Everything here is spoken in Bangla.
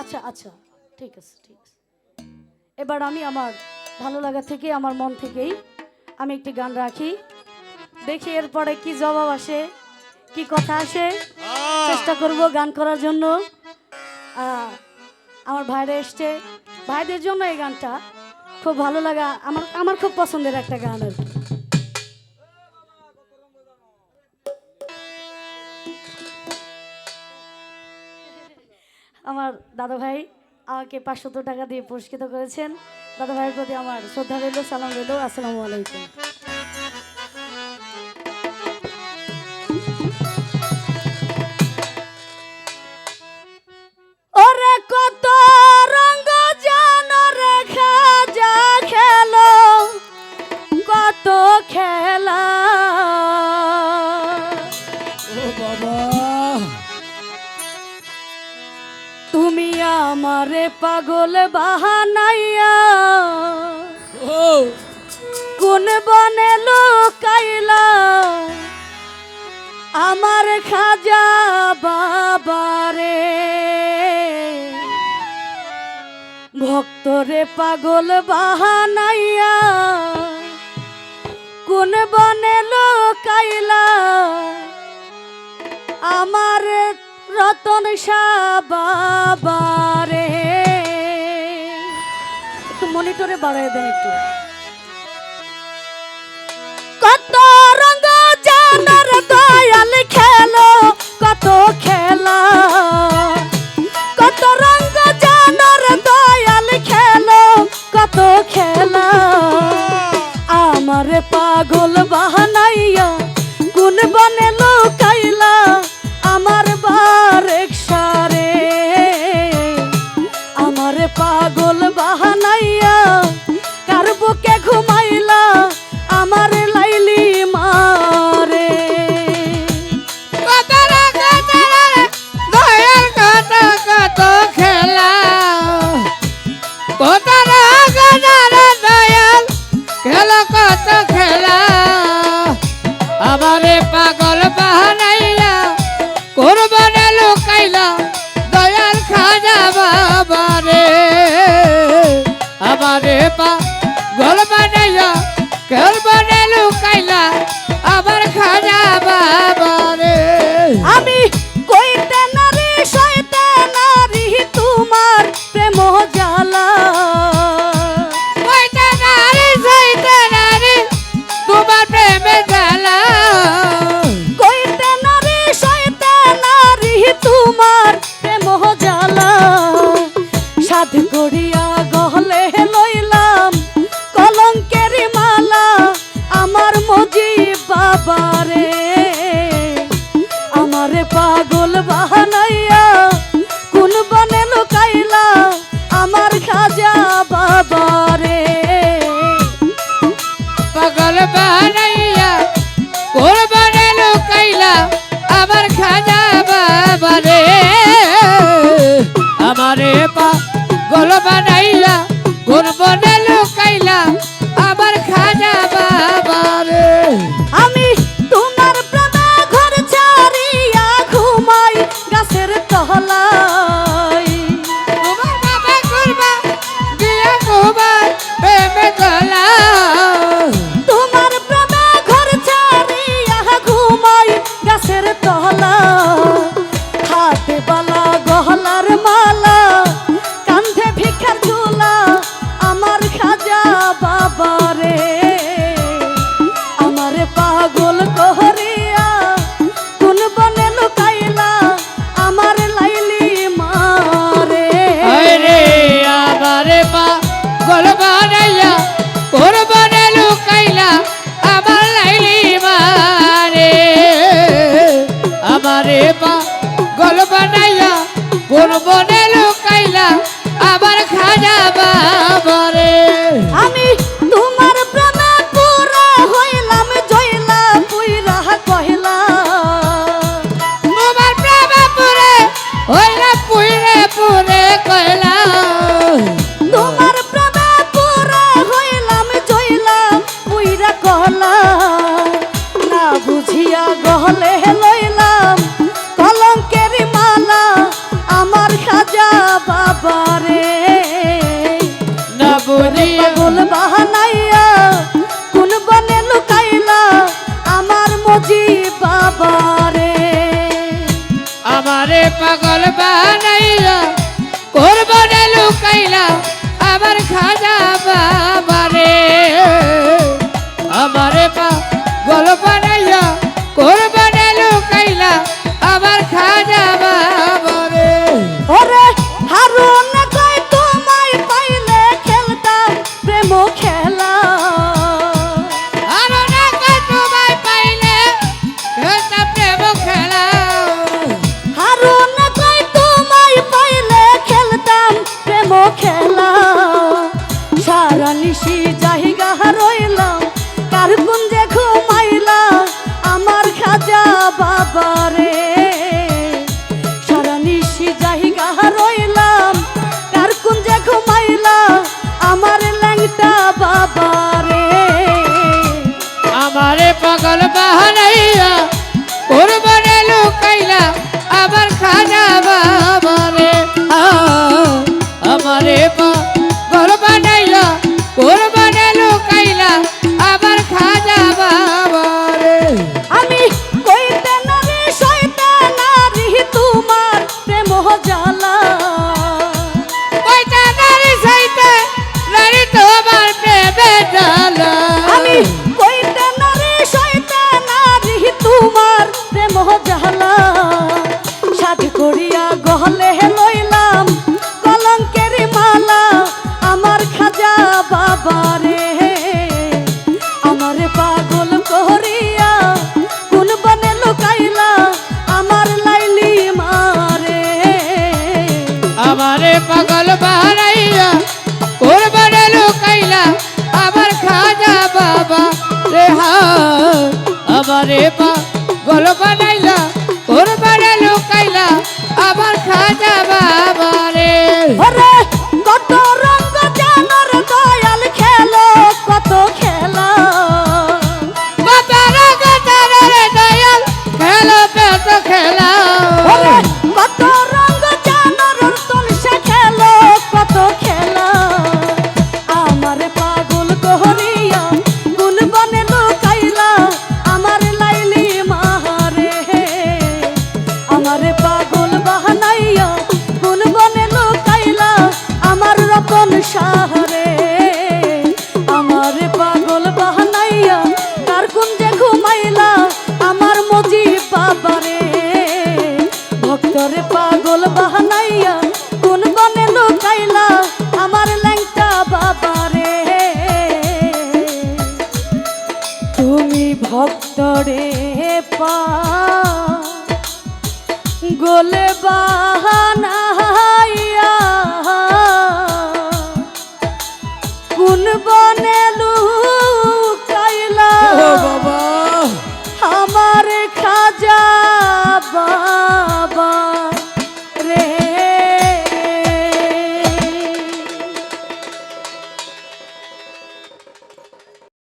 আচ্ছা আচ্ছা ঠিক আছে ঠিক আছে। এবার আমি আমার ভালো লাগা থেকে আমার মন থেকেই আমি একটি গান রাখি। দেখি এরপরে কি জবাব আসে কি কথা আসে। চেষ্টা করব গান করার জন্য। আমার ভাইরা এসছে। ভাইদের জন্য এই গানটা খুব ভালো লাগা আমার আমার খুব পছন্দের একটা গান আর কি। আমার দাদা ভাই আমাকে পাঁচশত টাকা দিয়ে পুরস্কৃত করেছেন। দাদাভাইয়ের প্রতি আমার শ্রদ্ধা রইল, সালাম রইল, আসসালামু আলাইকুম। পাগল বাহানাইয়া। কোন বনে লুকাইলা। আমার খাজা বাবারে। ভক্তরে পাগল বাহানাইয়া। কোন বনে লুকাইলা। আমার রতন বাবারে। একটু মনিটরে বাড়াই দেন একটু। কত রঙ জানার দয়াল খেলো, কত খেলা। কত রঙ জানার দয়াল খেলো, কত খেলা। আমার পাগল বাহানাইয়া গুণ বনে আমারে পাগল বাহানাইলা কোরবানে লুকাইলা দয়াল খাজা বাবারে আমারে পাগল আমারে পাগল বানাইলা কোরবানে কোরবানে বানাইলা আমার খাজা আমারে গল্প দিয়া গহলে লইলাম, কলঙ্কের মালা, আমার খাজা বাবারে আমার পাগল করিয়া কোন বনে লুকাইলা আমার লাইলি মারে। আমারে পাগল বাহারাইয়া কোন বনে লুকাইলা আমার খাজা বাবা রে। হা, আমারে পাগল বানাইলা ওরে ধরে পা গোলে বাহানা